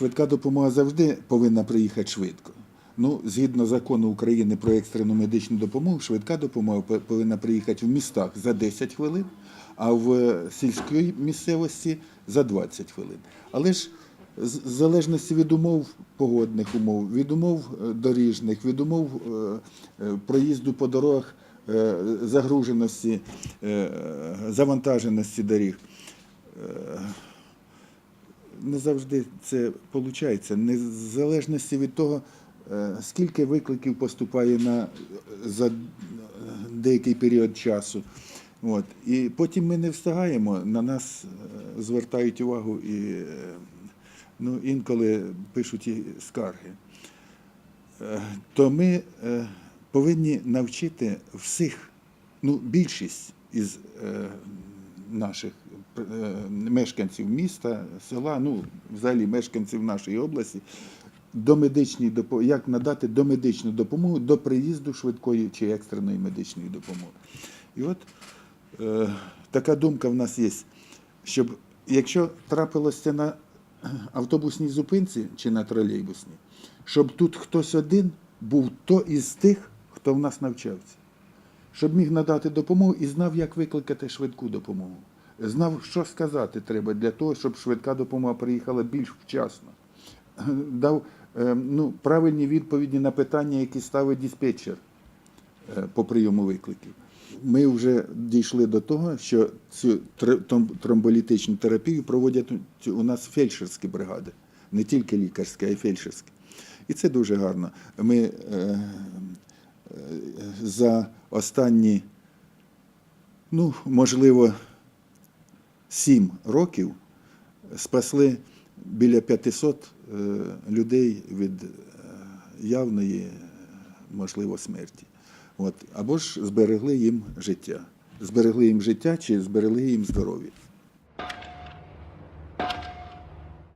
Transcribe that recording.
швидка допомога завжди повинна приїхати швидко. Ну, згідно закону України про екстрену медичну допомогу, швидка допомога повинна приїхати в містах за 10 хвилин, а в сільській місцевості за 20 хвилин. Але ж в залежності від умов погодних умов, від умов е, доріжних, від умов е, е, проїзду по дорогах, е, загруженості, е, завантаженості доріг. Не завжди це виходить. Не в залежності від того, е, скільки викликів поступає на, за е, деякий період часу. От. І потім ми не встигаємо, на нас е, звертають увагу і ну, інколи пишуть скарги. То ми повинні навчити всіх, ну, більшість із наших е, мешканців міста, села, ну, взагалі мешканців нашої області, до медичної як надати домедичну допомогу до приїзду швидкої чи екстреної медичної допомоги. І от е, така думка в нас є, щоб якщо трапилося на автобусній зупинці чи на тролейбусній, щоб тут хтось один був то із тих, хто в нас навчався щоб міг надати допомогу і знав, як викликати швидку допомогу. Знав, що сказати треба для того, щоб швидка допомога приїхала більш вчасно. Дав е, ну, правильні відповіді на питання, які ставить диспетчер е, по прийому викликів. Ми вже дійшли до того, що цю тромболітичну терапію проводять у- нас фельдшерські бригади, не тільки лікарські, а й фельдшерські. І це дуже гарно. Ми е, за останні, ну, можливо, сім років спасли біля 500 е, людей від е, явної, можливо, смерті. От. Або ж зберегли їм життя. Зберегли їм життя чи зберегли їм здоров'я.